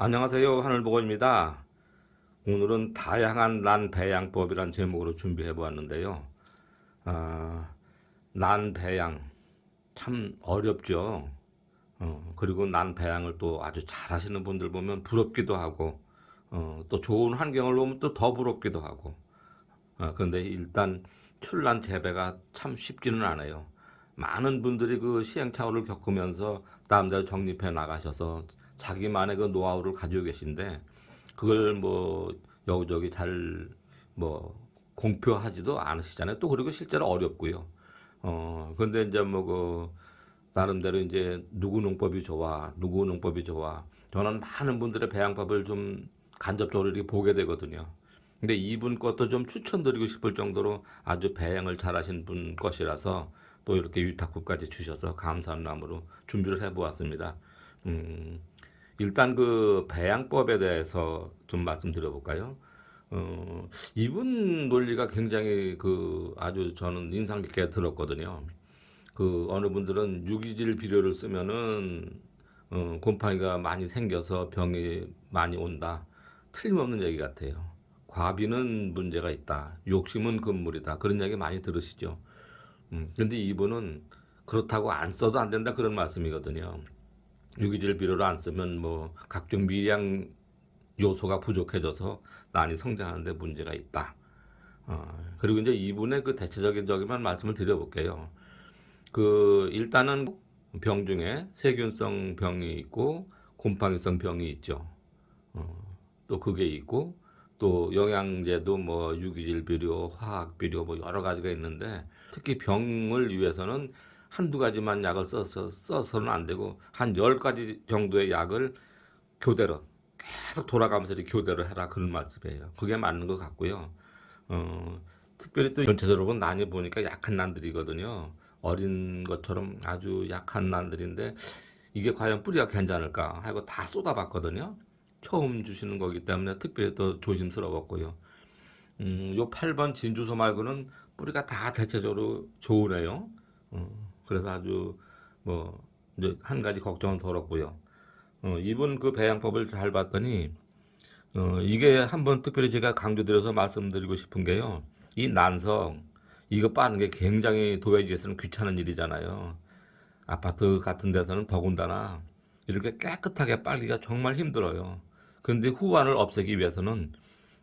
안녕하세요. 하늘보건입니다. 오늘은 다양한 난 배양법이란 제목으로 준비해 보았는데요. 아, 난배양 참 어렵죠. 어, 그리고 난 배양을 또 아주 잘하시는 분들 보면 부럽기도 하고 어, 또 좋은 환경을 보면 또 더 부럽기도 하고 어, 그런데 일단 출란 재배가 참 쉽지는 않아요. 많은 분들이 그 시행착오를 겪으면서 나름대로 정립해 나가셔서 자기만의 그 노하우를 가지고 계신데 그걸 뭐 여기저기 잘 뭐 공표하지도 않으시잖아요. 또 그리고 실제로 어렵고요. 어 근데 이제 뭐 그 나름대로 이제 누구 농법이 좋아, 누구 농법이 좋아. 저는 많은 분들의 배양법을 좀 간접적으로 이렇게 보게 되거든요. 근데 이분 것도 좀 추천드리고 싶을 정도로 아주 배양을 잘하신 분 것이라서 또 이렇게 위탁품까지 주셔서 감사한 마음으로 준비를 해보았습니다. 음, 일단 그 배양법에 대해서 좀 말씀드려 볼까요? 어, 이분 논리가 굉장히 그 아주 저는 인상 깊게 들었거든요. 그 어느 분들은 유기질 비료를 쓰면은 어, 곰팡이가 많이 생겨서 병이 많이 온다. 틀림없는 얘기 같아요. 과비는 문제가 있다. 욕심은 금물이다. 그런 얘기 많이 들으시죠. 음, 근데 이분은 그렇다고 안 써도 안 된다 그런 말씀이거든요. 유기질 비료를 안 쓰면 뭐 각종 미량 요소가 부족해져서 난이 성장하는데 문제가 있다. 어, 그리고 이제 이분의 그 대체적인 적이만 말씀을 드려볼게요. 그 일단은 병 중에 세균성 병이 있고 곰팡이성 병이 있죠. 어, 또 그게 있고 또 영양제도 뭐 유기질 비료, 화학 비료 뭐 여러 가지가 있는데 특히 병을 위해서는 한두 가지만 약을 써서 써서는 안 되고 한 열 가지 정도의 약을 교대로 계속 돌아가면서 이렇게 교대로 해라 그런 말씀이에요. 그게 맞는 것 같고요. 어, 특별히 또 전체적으로 난이 보니까 약한 난들이거든요. 어린 것처럼 아주 약한 난들인데 이게 과연 뿌리가 괜찮을까 하고 다 쏟아봤거든요. 처음 주시는 거기 때문에 특별히 또 조심스러웠고요. 음, 요 8번 진주소 말고는 뿌리가 다 대체적으로 좋으네요. 어, 그래서 아주 뭐 이제 한 가지 걱정은 덜었고요. 어, 이분 그 배양법을 잘 봤더니 어, 이게 한번 특별히 제가 강조드려서 말씀드리고 싶은 게요. 이 난성 이거 빠는 게 굉장히 도회지에서는 귀찮은 일이잖아요. 아파트 같은 데서는 더군다나 이렇게 깨끗하게 빨기가 정말 힘들어요. 근데 후환을 없애기 위해서는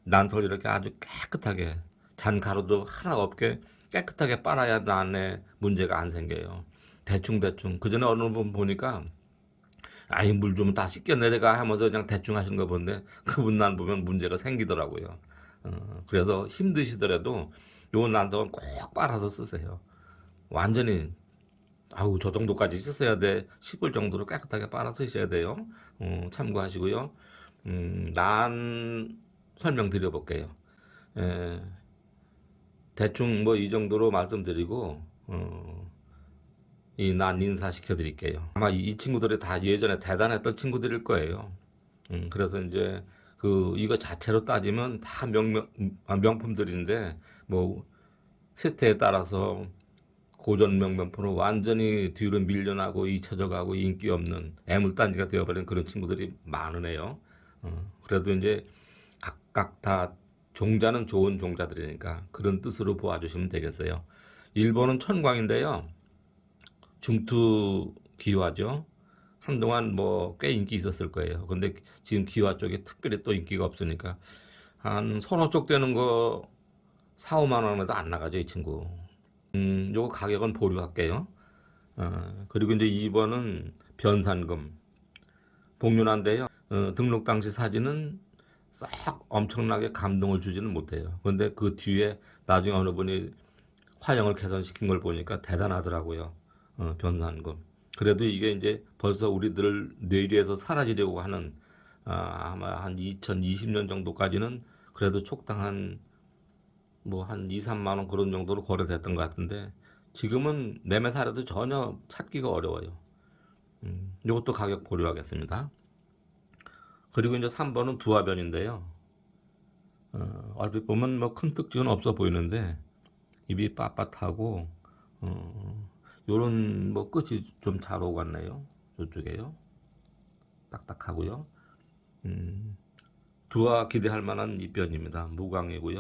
난석을 이렇게 아주 깨끗하게 잔 가루도 하나 없게 깨끗하게 빨아야 난에 문제가 안 생겨요. 대충 대충 그 전에 어느 분 보니까 아이 물 좀 다 씻겨 내려가 하면서 그냥 대충 하시는 거 보는데 그분 난 보면 문제가 생기더라고요. 어, 그래서 힘드시더라도 요 난석은 꼭 빨아서 쓰세요. 완전히 아우 저 정도까지 쓰셔야 돼. 10을 정도로 깨끗하게 빨아 쓰셔야 돼요. 어, 참고하시고요. 음, 난 설명 드려 볼게요. 에, 대충 뭐 이 정도로 말씀드리고 어, 이난 인사시켜 드릴게요. 아마 이, 이 친구들이 다 예전에 대단했던 친구들일 거예요. 음, 그래서 이제 그 이거 자체로 따지면 다 명명 아, 명품들인데 뭐 세태에 따라서 고전 명명품으로 완전히 뒤로 밀려나고 잊혀져가고 인기 없는 애물단지가 되어버린 그런 친구들이 많으네요. 어, 그래도 이제 각각 다 종자는 좋은 종자들이니까 그런 뜻으로 보아주시면 되겠어요. 1번은 천광인데요. 중투 기화죠. 한동안 뭐 꽤 인기 있었을 거예요. 근데 지금 기화 쪽에 특별히 또 인기가 없으니까 한 서너 쪽 되는 거 4, 5만 원에도 안 나가죠, 이 친구. 음, 요거 가격은 보류할게요. 어, 그리고 이제 2번은 변산금. 복륜한데요. 어, 등록 당시 사진은 싹 엄청나게 감동을 주지는 못해요. 근데 그 뒤에 나중에 어느 분이 화형을 개선시킨 걸 보니까 대단하더라고요. 어, 변산금. 그래도 이게 이제 벌써 우리들 뇌리에서 사라지려고 하는 아, 아마 한 2020년 정도까지는 그래도 촉당한 뭐 한 2, 3만 원 그런 정도로 거래됐던 것 같은데 지금은 매매 사례도 전혀 찾기가 어려워요. 음, 이것도 가격 보류하겠습니다. 그리고 이제 3번은 두화변인데요. 어, 얼핏 보면 뭐 큰 특징은 없어 보이는데 입이 빳빳하고 어, 요런 뭐 끝이 좀 잘 오갔네요. 이쪽에요. 딱딱하고요. 음, 두화 기대할 만한 입변입니다. 무광이고요.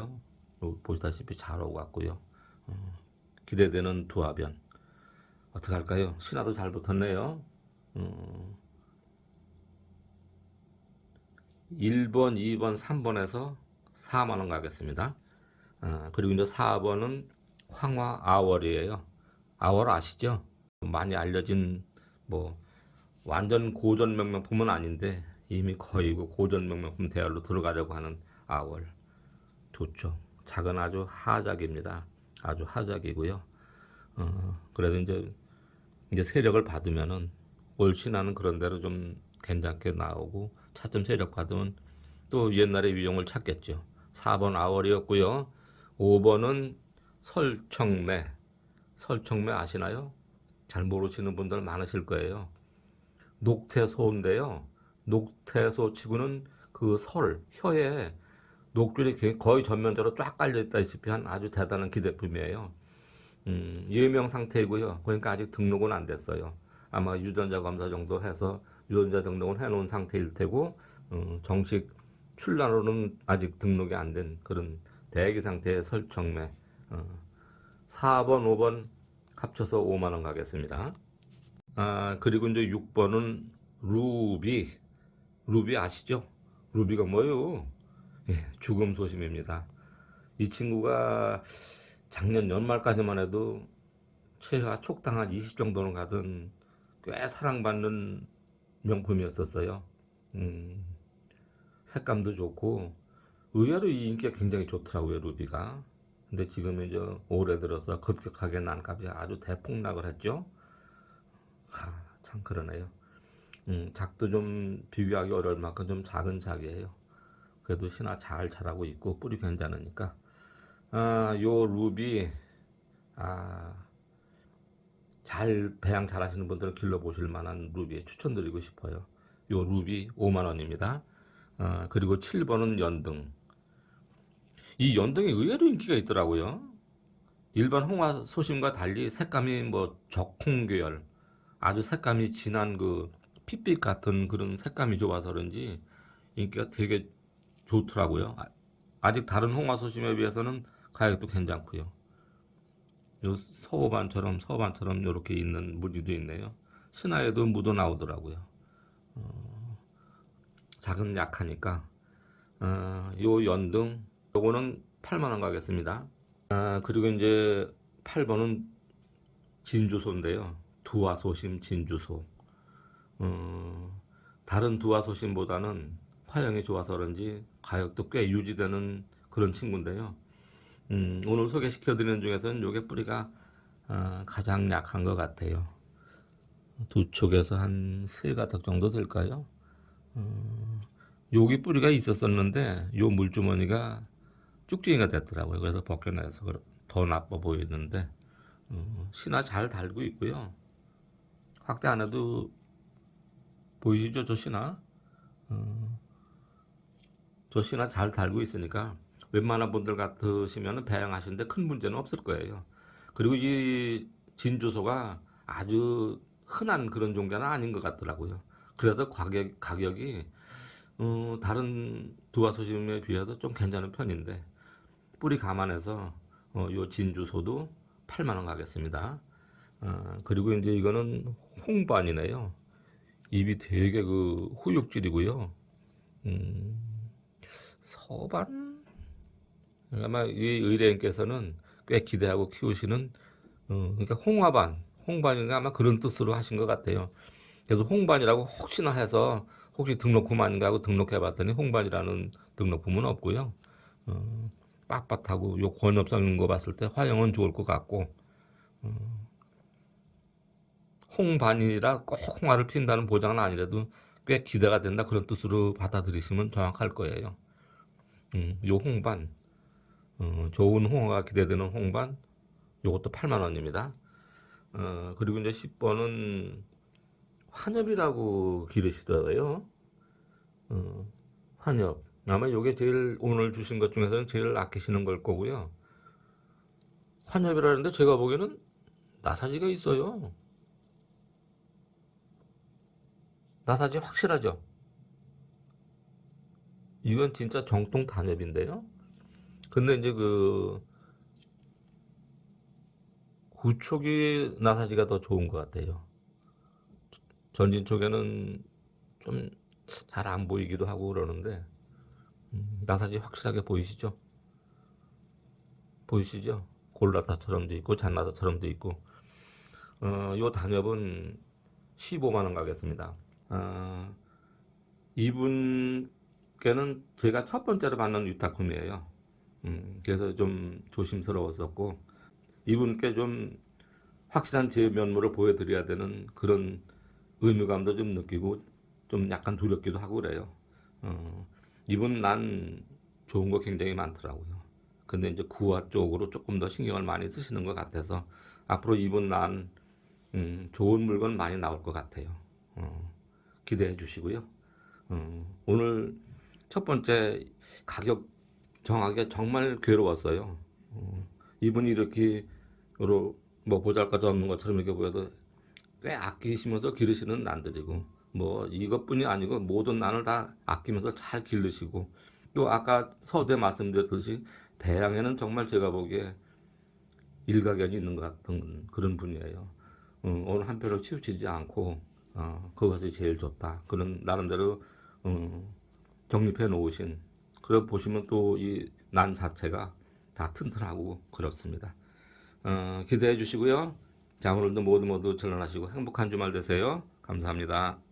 요 보시다시피 잘 오고 갔고요. 어, 기대되는 두화변. 어떻게 할까요? 신화도 잘 붙었네요. 어, 1번, 2번, 3번에서 4만원 가겠습니다. 아, 그리고 이제 4번은 황화 아월이에요. 아월 아시죠? 많이 알려진 뭐 완전 고전 명명품은 아닌데 이미 거의 그 고전 명명품 대열로 들어가려고 하는 아월 좋죠. 작은 아주 하작입니다. 아주 하작이고요. 어, 그래도 이제 이제 세력을 받으면은 올 신화는 그런 대로 좀 괜찮게 나오고 차츰 세력 받으면 또 옛날의 위용을 찾겠죠. 4번 아월이었고요. 5번은 설청매. 설청매 아시나요? 잘 모르시는 분들 많으실 거예요. 녹태소인데요. 녹태소 치고는 그 설, 혀에 녹줄이 게- 거의 전면적으로 쫙 깔려 있다시피 한 아주 대단한 기대품이에요. 음, 예명 상태이고요. 그러니까 아직 등록은 안 됐어요. 아마 유전자 검사 정도 해서 유전자 등록은 해놓은 상태일 테고 어, 정식 출란으로는 아직 등록이 안 된 그런 대기 상태의 설정매 어, 4번, 5번 합쳐서 5만 원 가겠습니다. 아 그리고 이제 6번은 루비 루비 아시죠? 루비가 뭐예요? 예, 죽음 소심입니다. 이 친구가 작년 연말까지만 해도 최하 촉당 한 20 정도는 가던 꽤 사랑받는 명품이었었어요. 음, 색감도 좋고 의외로 이 인기가 굉장히 좋더라고요 루비가. 근데 지금 이제 올해 들어서 급격하게 난값이 아주 대폭락을 했죠. 하, 참 그러네요. 음, 작도 좀 비교하기 어려울 만큼 좀 작은 작이에요. 그래도 신화 잘 자라고 있고 뿌리 괜찮으니까. 아, 요 루비 아, 잘 배양 잘 하시는 분들은 길러보실 만한 루비 추천드리고 싶어요. 요 루비 5만 원입니다. 아, 그리고 7번은 연등. 이 연등이 의외로 인기가 있더라고요. 일반 홍화 소심과 달리 색감이 뭐 적홍 계열, 아주 색감이 진한 그 핏빛 같은 그런 색감이 좋아서 그런지 인기가 되게 좋더라고요. 아- 아직 다른 홍화 소심에 비해서는 가격도 괜찮고요. 요 서호반처럼 서호반처럼 이렇게 있는 무늬도 있네요. 신화에도 묻어 나오더라고요. 어, 작은 약하니까 어, 요 연등 요거는 8만 원 가겠습니다. 아, 그리고 이제 8번은 진주소인데요. 두화소심 진주소. 어, 다른 두화소심보다는 화형이 좋아서 그런지 가격도 꽤 유지되는 그런 친구인데요. 음, 오늘 소개시켜드리는 중에서는 요게 뿌리가 아, 가장 약한 것 같아요. 두 쪽에서 한 세 가닥 정도 될까요? 어, 여기 뿌리가 있었었는데 요 물주머니가 쭉지기가 됐더라고요. 그래서 벗겨내서 더 나빠 보이는데 어, 신화 잘 달고 있고요. 확대 안 해도 보이시죠? 저 신화? 어, 저 신화 잘 달고 있으니까 웬만한 분들 같으시면 배양하시는데 큰 문제는 없을 거예요. 그리고 이 진주소가 아주 흔한 그런 종자는 아닌 것 같더라고요. 그래서 가격, 가격이 어, 다른 두화소심에 비해서 좀 괜찮은 편인데 뿌리 감안해서 어, 요 진주소도 8만 원 가겠습니다. 아, 그리고 이제 이거는 홍반이네요. 입이 되게 그 후육질이고요. 음, 서반? 아마 이 의뢰인께서는 꽤 기대하고 키우시는 어, 그러니까 홍화반, 홍반인가 아마 그런 뜻으로 하신 것 같아요. 그래서 홍반이라고 혹시나 해서 혹시 등록품 아닌가 하고 등록해봤더니 홍반이라는 등록품은 없고요. 어, 빳빳하고 요 권엽성 있는 거 봤을 때 화형은 좋을 것 같고 어, 홍반이라 꼭 홍화를 핀다는 보장은 아니라도 꽤 기대가 된다 그런 뜻으로 받아들이시면 정확할 거예요. 음, 요 홍반 어, 좋은 홍어가 기대되는 홍반 요것도 8만 원입니다. 어, 그리고 이제 10번은 환엽이라고 기르시더라고요. 어, 환엽. 아마 요게 제일 오늘 주신 것 중에서는 제일 아끼시는 걸 거고요. 환엽이라는데 제가 보기에는 나사지가 있어요. 나사지 확실하죠? 이건 진짜 정통 단엽인데요. 근데 이제 그 구촉이 나사지가 더 좋은 것 같아요. 전진 쪽에는 좀 잘 안 보이기도 하고 그러는데 음, 나사지 확실하게 보이시죠? 보이시죠? 골라사처럼도 있고 잔나사처럼도 있고 어, 요 단엽은 15만 원 가겠습니다. 어, 이분께는 제가 첫 번째로 받는 위탁금이에요. 음, 그래서 좀 조심스러웠었고 이분께 좀 확실한 제 면모를 보여드려야 되는 그런 의무감도 좀 느끼고 좀 약간 두렵기도 하고 그래요. 어, 이분 난 좋은 거 굉장히 많더라고요. 근데 이제 구화 쪽으로 조금 더 신경을 많이 쓰시는 것 같아서 앞으로 이분 난 음, 좋은 물건 많이 나올 것 같아요. 어, 기대해 주시고요. 어, 오늘 첫 번째 가격 정하기가 정말 괴로웠어요. 어, 이분이 이렇게 뭐 보잘것 없는 것처럼 이렇게 보여도 꽤 아끼시면서 기르시는 난들이고 뭐 이것뿐이 아니고 모든 난을 다 아끼면서 잘 기르시고 또 아까 서두에 말씀드렸듯이 배양에는 정말 제가 보기에 일가견이 있는 것 같은 그런 분이에요. 어, 오늘 한편으로 치우치지 않고 어, 그것이 제일 좋다. 그런 나름대로 어, 정립해 놓으신 그래 보시면 또 이 난 자체가 다 튼튼하고 그렇습니다. 어, 기대해 주시고요. 자 오늘도 모두 모두 전환하시고 행복한 주말 되세요. 감사합니다.